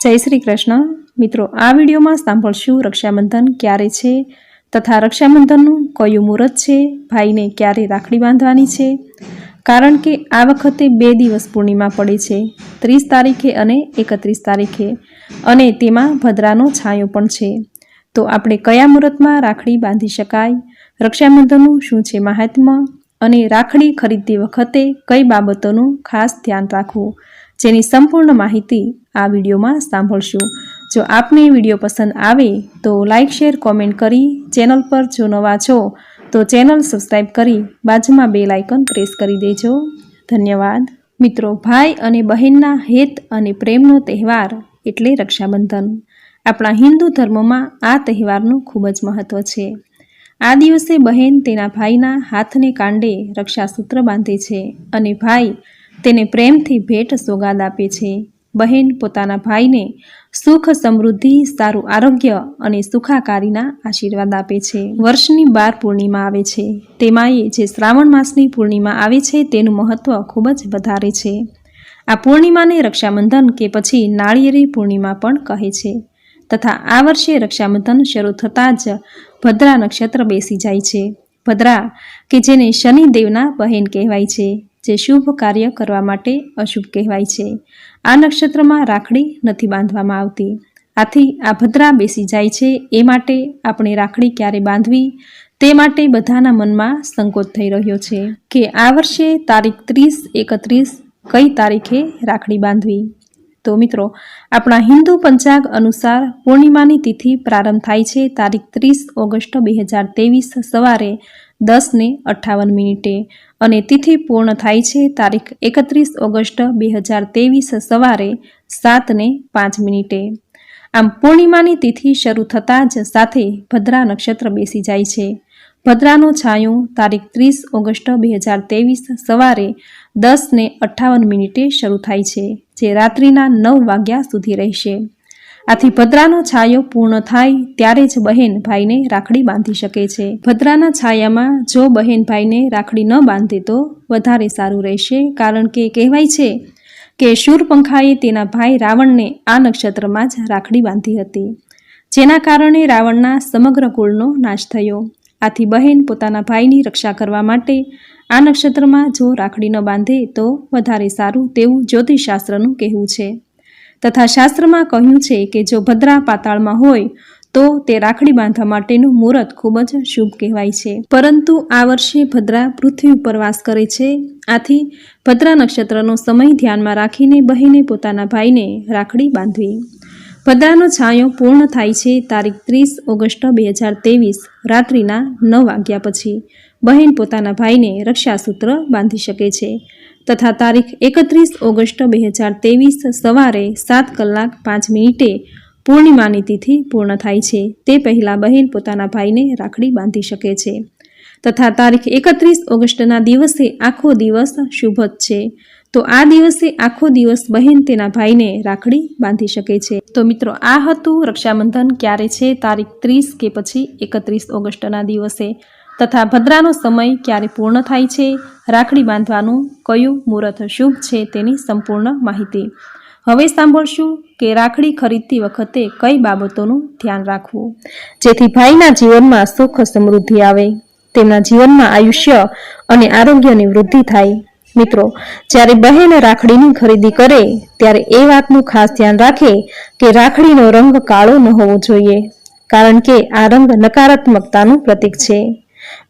જય શ્રી કૃષ્ણ. મિત્રો, આ વિડીયોમાં સાંભળશું રક્ષાબંધન ક્યારે છે તથા રક્ષાબંધનનું કયું મુહૂર્ત છે, ભાઈને ક્યારે રાખડી બાંધવાની છે? કારણ કે આ વખતે બે દિવસ પૂર્ણિમા પડે છે, ત્રીસ તારીખે અને એકત્રીસ તારીખે. અને તેમાં ભદ્રાનો છાંયો પણ છે. તો આપણે કયા મુહૂર્તમાં રાખડી બાંધી શકાય, રક્ષાબંધનનું શું છે મહાત્મ્ય, અને રાખડી ખરીદતી વખતે કઈ બાબતોનું ખાસ ધ્યાન રાખવું? જેની સંપૂર્ણ માહિતી આ વિડીયોમાં સાંભળશું. જો આપને વીડિયો પસંદ આવે તો લાઇક શેર, કોમેન્ટ કરી ચેનલ પર જો નવા છો તો ચેનલ સબસ્ક્રાઈબ કરી બાજુમાં બે લાઇકન પ્રેસ કરી દેજો. ધન્યવાદ. મિત્રો, ભાઈ અને બહેનના હેત અને પ્રેમનો તહેવાર એટલે રક્ષાબંધન. આપણા હિન્દુ ધર્મમાં આ તહેવારનું ખૂબ જ મહત્ત્વ છે. આ દિવસે બહેન તેના ભાઈના હાથને કાંડે રક્ષાસૂત્ર બાંધે છે અને ભાઈ તેને પ્રેમથી ભેટ સોગાદ આપે છે. બહેન પોતાના ભાઈને સુખ સમૃદ્ધિ, સારું આરોગ્ય અને સુખાકારીના આશીર્વાદ આપે છે. વર્ષની બાર પૂર્ણિમા આવે છે. તેમાંય જે શ્રાવણ માસની પૂર્ણિમા આવે છે તેનું મહત્વ ખૂબ જ વધારે છે. આ પૂર્ણિમાને રક્ષાબંધન કે પછી નાળિયેરી પૂર્ણિમા પણ કહે છે. તથા આ વર્ષે રક્ષાબંધન શરૂ થતાં જ ભદ્રા નક્ષત્ર બેસી જાય છે. ભદ્રા, કે જેને શનિદેવના બહેન કહેવાય છે. જે શુભ કાર્ય કરવા માટે અશુભ કહેવાય છે. આ નક્ષત્રમાં રાખડી નથી બાંધવામાં આવતી. આથી આ ભદ્રા બેસી જાય છે. એ માટે આપણે રાખડી ક્યારે બાંધવી? તે માટે બધાના મનમાં સંકોચ થઈ રહ્યો છે કે આ વર્ષે તારીખ ત્રીસ એકત્રીસ કઈ તારીખે રાખડી બાંધવી? તો મિત્રો, આપણા હિન્દુ પંચાંગ અનુસાર પૂર્ણિમાની તિથિ પ્રારંભ થાય છે તારીખ ત્રીસ ઓગસ્ટ બે હજાર ત્રેવીસ સવારે દસ ને અઠ્ઠાવન મિનિટે અને તિથિ પૂર્ણ થાય છે તારીખ એકત્રીસ ઓગસ્ટ બે હજાર ત્રેવીસ સવારે સાત ને પાંચ મિનિટે. આમ પૂર્ણિમાની તિથિ શરૂ થતાં જ સાથે ભદ્રા નક્ષત્ર બેસી જાય છે. ભદ્રાનો છાંયો તારીખ ત્રીસ ઓગસ્ટ બે હજાર ત્રેવીસ સવારે દસ ને અઠ્ઠાવન મિનિટે શરૂ થાય છે, જે રાત્રિના નવ વાગ્યા સુધી રહેશે. આથી ભદ્રાનો છાયો પૂર્ણ થાય ત્યારે જ બહેન ભાઈને રાખડી બાંધી શકે છે. ભદ્રાના છાયામાં જો બહેન ભાઈને રાખડી ન બાંધે તો વધારે સારું રહેશે, કારણ કે કહેવાય છે કે શૂરપંખાએ તેના ભાઈ રાવણને આ નક્ષત્રમાં જ રાખડી બાંધી હતી, જેના કારણે રાવણના સમગ્ર કુળનો નાશ થયો. આથી બહેન પોતાના ભાઈની રક્ષા કરવા માટે આ નક્ષત્રમાં જો રાખડી ન બાંધે તો વધારે સારું તેવું જ્યોતિષશાસ્ત્રનું કહેવું છે. તથા શાસ્ત્રમાં કહ્યું છે કે જો ભદ્રા પાતાળમાં હોય, તો તે રાખડી બાંધવા માટેનું મુહૂર્ત ખૂબ જ શુભ કહેવાય છે. પરંતુ આ વર્ષે ભદ્રા પૃથ્વી ઉપર વાસ કરે છે. આથી ભદ્રા નક્ષત્રનો સમય ધ્યાનમાં રાખીને બહેને પોતાના ભાઈને રાખડી બાંધવી. ભદ્રાનો છાંયો પૂર્ણ થાય છે તારીખ ત્રીસ ઓગસ્ટ બે હજાર ત્રેવીસ, રાત્રિના નવ વાગ્યા પછી. બહેન પોતાના ભાઈને રક્ષાસૂત્ર બાંધી શકે છે. તથા તારીખ એકત્રીસ ઓગસ્ટ બે હજાર ત્રેવીસ સવારે સાત કલાક પાંચ મિનિટે પૂર્ણિમાની તિથિ પૂર્ણ થાય છે. તે પહેલાં બહેન પોતાના ભાઈને રાખડી બાંધી શકે છે. તથા તારીખ એકત્રીસ ઓગસ્ટના દિવસે આખો દિવસ શુભ છે. તો આ દિવસે આખો દિવસ બહેન તેના ભાઈને રાખડી બાંધી શકે છે. તો મિત્રો, આ હતું રક્ષાબંધન. ક્યારે છે? તારીખ ત્રીસ કે પછી એકત્રીસ ઓગસ્ટના દિવસે. તથા ભદ્રાનો સમય ક્યારે પૂર્ણ થાય છે, રાખડી બાંધવાનું કયું મુહૂર્ત શુભ છે તેની સંપૂર્ણ માહિતી. હવે સાંભળશું કે રાખડી ખરીદતી વખતે કઈ બાબતોનું ધ્યાન રાખવું. જેથી ભાઈના જીવનમાં સુખ સમૃદ્ધિ આવે, તેમના જીવનમાં આયુષ્ય અને આરોગ્યની વૃદ્ધિ થાય. મિત્રો, જ્યારે બહેન રાખડીની ખરીદી કરે, ત્યારે એ વાતનું ખાસ ધ્યાન રાખે કે રાખડીનો રંગ કાળો ન હોવો જોઈએ, કારણ કે આ રંગ નકારાત્મકતાનું પ્રતીક છે.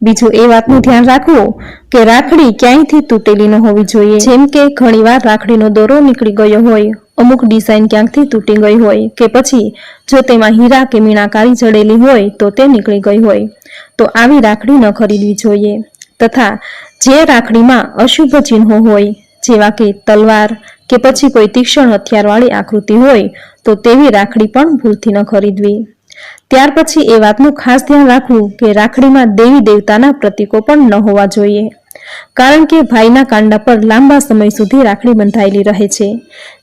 બીજું એ વાતનું ધ્યાન રાખવું કે રાખડી ક્યાંયથી તૂટેલી ન હોવી જોઈએ. જેમ કે ઘણીવાર રાખડીનો દોરો નીકળી ગયો હોય, અમુક ડિઝાઇન ક્યાંકથી તૂટી ગઈ હોય કે પછી જો તેમાં હીરા કે મીણાકારી જડેલી હોય તો તે નીકળી ગઈ હોય. તો આવી રાખડી ન ખરીદવી જોઈએ. તથા જે રાખડીમાં અશુભ ચિહ્નો હોય, જેવા કે તલવાર કે પછી કોઈ તીક્ષ્ણ હથિયારવાળી આકૃતિ હોય, તો તેવી રાખડી પણ ભૂલથી ન ખરીદવી. ત્યાર પછી એ વાતનું ખાસ ધ્યાન રાખવું કે રાખડીમાં દેવી દેવતાના પ્રતીકો પણ ન હોવા જોઈએ. કારણ કે ભાઈના કાંડા પર લાંબા સમય સુધી રાખડી બંધાયેલી રહે છે.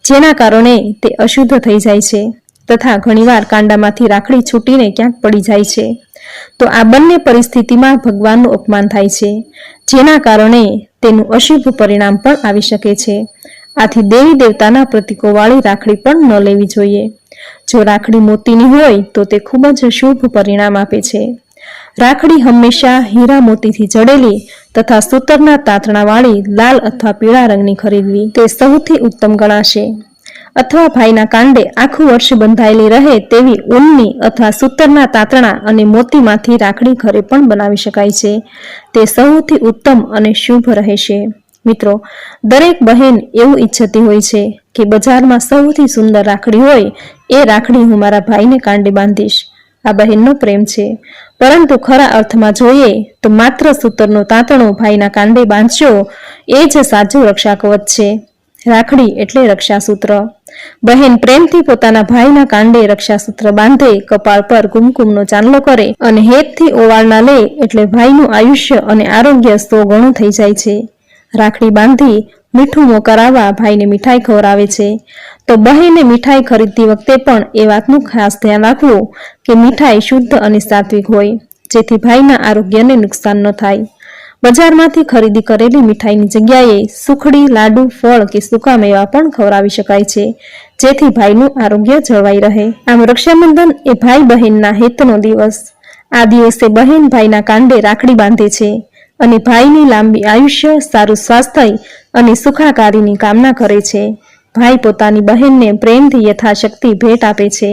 જેના કારણે તે અશુદ્ધ થઈ જાય છે તથા ઘણીવાર કાંડામાંથી રાખડી છૂટીને ક્યાંક પડી જાય છે. તો આ બંને પરિસ્થિતિમાં ભગવાનનું અપમાન થાય છે, જેના કારણે તેનું અશુભ પરિણામ પણ આવી શકે છે. આથી દેવી દેવતાના પ્રતીકોવાળી રાખડી પણ ન લેવી જોઈએ. જો રાખડી મોતીની હોય તો તે ખૂબ જ શુભ પરિણામ આપે છે. રાખડી હંમેશા હીરા મોતીથી જડેલી તથા સૂતરના તાંતણાવાળી, લાલ અથવા પીળા રંગની ખરીદવી તે સૌથી ઉત્તમ ગણાશે. અથવા ભાઈના કાંડે આખું વર્ષ બંધાયેલી રહે તેવી ઊનની અથવા સૂતરના તાંતણા અને મોતીમાંથી રાખડી ઘરે પણ બનાવી શકાય છે. તે સૌથી ઉત્તમ અને શુભ રહેશે. મિત્રો, દરેક બહેન એવું ઈચ્છતી હોય છે કે બજારમાં સૌથી સુંદર રાખડી હોય એ રાખડી હું મારા ભાઈને કાંડે બાંધીશ. આ બહેનનો પ્રેમ છે. પરંતુ ખરા અર્થમાં જોઈએ તો માત્ર સૂતરનું તાંતણું ભાઈના કાંડે બાંધશો એ જ સાચું રક્ષા કવચ છે. રાખડી એટલે રક્ષાસૂત્ર. બહેન પ્રેમથી પોતાના ભાઈના કાંડે રક્ષાસૂત્ર બાંધે, કપાળ પર કુમકુમનો ચાંદલો કરે અને હેતથી ઓવાળના લે એટલે ભાઈનું આયુષ્ય અને આરોગ્ય સો ગણું થઈ જાય છે. રાખડી બાંધી મીઠું મોકરાવા ભાઈને મીઠાઈ ખવડાવે છે. તો બહેને મીઠાઈ ખરીદતી વખતે પણ એ વાતનું ખાસ ધ્યાન રાખવું કે મીઠાઈ શુદ્ધ અને સાત્વિક હોય, જેથી ભાઈના આરોગ્યને નુકસાન ન થાય. બજારમાંથી ખરીદી કરેલી મીઠાઈની જગ્યાએ સુખડી, લાડુ, ફળ કે સૂકા મેવા પણ ખવડાવી શકાય છે, જેથી ભાઈનું આરોગ્ય જળવાઈ રહે. આમ રક્ષાબંધન એ ભાઈ બહેનના હિતનો દિવસ. આ દિવસે બહેન ભાઈના કાંડે રાખડી બાંધે છે. અને ભાઈની લાંબી આયુષ્ય, સારું સ્વાસ્થ્ય અને સુખાકારીની કામના કરે છે. ભાઈ પોતાની બહેનને પ્રેમથી યથાશક્તિ ભેટ આપે છે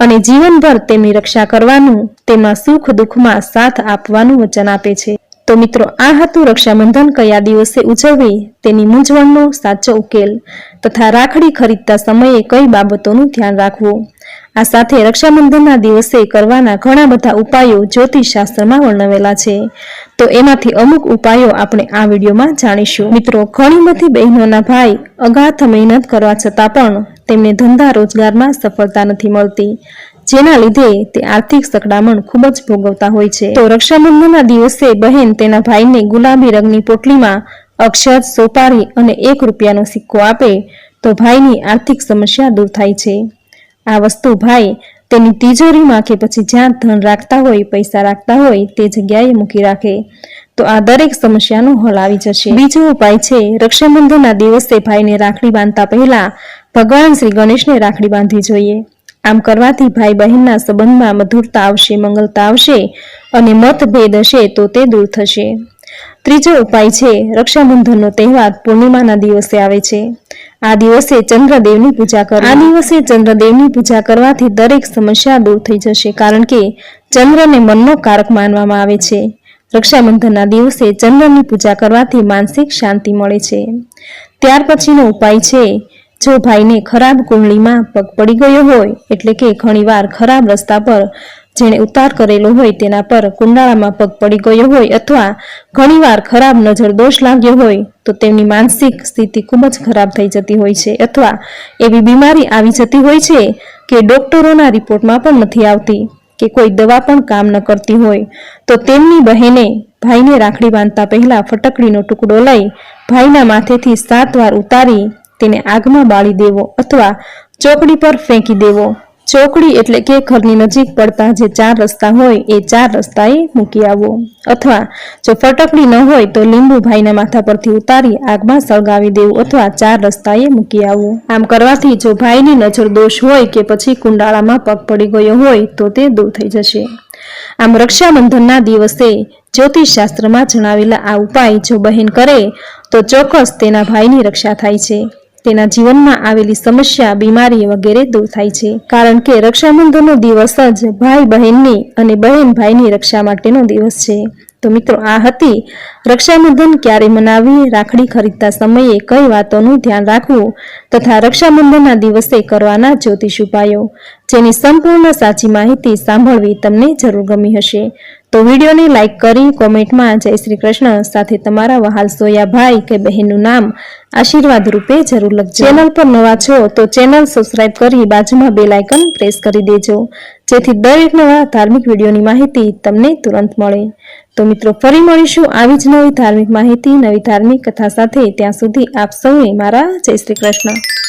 અને જીવનભર તેમની રક્ષા કરવાનું તેમના સુખ દુઃખમાં સાથ આપવાનું વચન આપે છે. તો મિત્રો, આ હતું રક્ષાબંધન કયા દિવસે ઉજવવી? તેની મૂંઝવણનો સાચો ઉકેલ તથા રાખડી ખરીદતા સમયે કઈ બાબતોનું ધ્યાન રાખવું? આ સાથે રક્ષાબંધનના દિવસે કરવાના ઘણા બધા ઉપાયો જ્યોતિષશાસ્ત્રમાં વર્ણવેલા છે. તો એમાંથી અમુક ઉપાયો આપણે આ વિડીયોમાં જાણીશું. મિત્રો, ઘણી બધી બહેનોના ભાઈ અગાથ મહેનત કરવા છતાં પણ તેમને ધંધા રોજગારમાં સફળતા નથી મળતી, જેના લીધે તે આર્થિક સકડામણ ખૂબ જ ભોગવતા હોય છે. તો રક્ષાબંધનના દિવસે બહેન તેના ભાઈને ગુલાબી રંગની પોટલીમાં અક્ષર, સોપારી અને એક રૂપિયાનો સિક્કો આપે તો ભાઈની આર્થિક સમસ્યા દૂર થાય છે. આ વસ્તુ ભાઈ તેની તિજોરીમાં કે પછી જ્યાં ધન રાખતા હોય, પૈસા રાખતા હોય, તે જગ્યાએ મૂકી રાખે. તો આ દરેક સમસ્યાનો હલ આવી જશે. બીજો ઉપાય છે, રક્ષાબંધનના દિવસે ભાઈને રાખડી બાંધતા પહેલા ભગવાન શ્રી ગણેશને રાખડી બાંધવી જોઈએ. આમ કરવાથી ભાઈ બહેનના સંબંધમાં મધુરતા આવશે, મંગલતા આવશે અને મતભેદ હશે તો તે દૂર થશે. ત્રીજો ઉપાય છે, રક્ષાબંધનનો તહેવાર પૂર્ણિમાના દિવસે આવે છે. આ દિવસે ચંદ્રદેવની પૂજા કરો આ દિવસે ચંદ્રદેવની પૂજા કરવાથી દરેક સમસ્યા દૂર થઈ જશે, કારણ કે ચંદ્રને મનનો કારક માનવામાં આવે છે. રક્ષાબંધનના દિવસે ચંદ્રની પૂજા કરવાથી માનસિક શાંતિ મળે છે. ત્યાર પછીનો ઉપાય છે, જો ભાઈને ખરાબ કુંડળીમાં પગ પડી ગયો હોય, એટલે કે ઘણીવાર ખરાબ રસ્તા પર જેણે ઉતાર કરેલો હોય તેના પર કુંડાળામાં પગ પડી ગયો હોય અથવા ઘણીવાર ખરાબ નજર દોષ લાગ્યો હોય, તો તેમની માનસિક સ્થિતિ ખૂબ જ ખરાબ થઈ જતી હોય છે અથવા એવી બીમારી આવી જતી હોય છે કે ડોક્ટરોના રિપોર્ટમાં પણ નથી આવતી કે કોઈ દવા પણ કામ ન કરતી હોય. તો તેમની બહેને ભાઈને રાખડી બાંધતા પહેલાં ફટકડીનો ટુકડો લઈ ભાઈના માથેથી સાત વાર ઉતારી તેને આગમાં બાળી દેવો અથવા ચોકડી પર ફેંકી દેવો. ચોકડી એટલે કે ઘરની નજીક પડતા જે ચાર રસ્તા હોય, એ ચાર રસ્તાએ મૂકી આવવો અથવા જો ફટકડી ન હોય, તો લીંબુ ભાઈના માથા પરથી ઉતારી આગમાં સળગાવી દેવું અથવા ચાર રસ્તાએ મૂકી આવવું આમ કરવાથી જો ભાઈની નજર દોષ હોય કે પછી કુંડાળામાં પગ પડી ગયો હોય, તો તે દૂર થઈ જશે. આમ રક્ષાબંધનના દિવસે જ્યોતિષશાસ્ત્રમાં જણાવેલા આ ઉપાય જો બહેન કરે, તો ચોક્કસ તેના ભાઈની રક્ષા થાય છે. તેના જીવનમાં આવેલી સમસ્યા, બીમારી વગેરે દૂર થાય છે. કારણ કે રક્ષાબંધનનો દિવસ જ ભાઈ બહેનની અને બહેન ભાઈની રક્ષા માટેનો દિવસ છે. તો મિત્રો, આ હતી રક્ષાબંધન ક્યારે મનાવી? રાખડી ખરીદતા સમયે કઈ વાતોનું ધ્યાન રાખવું? તથા રક્ષાબંધનના દિવસે કરવાના જ્યોતિષ ઉપાયો? જેની સંપૂર્ણ સાચી માહિતી સાંભળવી તમને જરૂર ગમી હશે. તો વિડીયોને લાઇક કરી કોમેન્ટમાં જય શ્રી કૃષ્ણ, સાથે તમારા વહાલ સોયા ભાઈ કે બહેનનું નામ આશીર્વાદ રૂપે જરૂર લખજો. ચેનલ પર નવા છો તો ચેનલ સબસ્ક્રાઇબ કરી બાજુમાં બે લાઇકન પ્રેસ કરી દેજો. જેથી દરેક નવા ધાર્મિક વિડીયોની માહિતી તમને તુરંત મળે. તો મિત્રો, ફરી મળીશું આવી જ નવી ધાર્મિક માહિતી, નવી ધાર્મિક કથા સાથે. ત્યાં સુધી આપ સૌને મારા જય શ્રી કૃષ્ણ.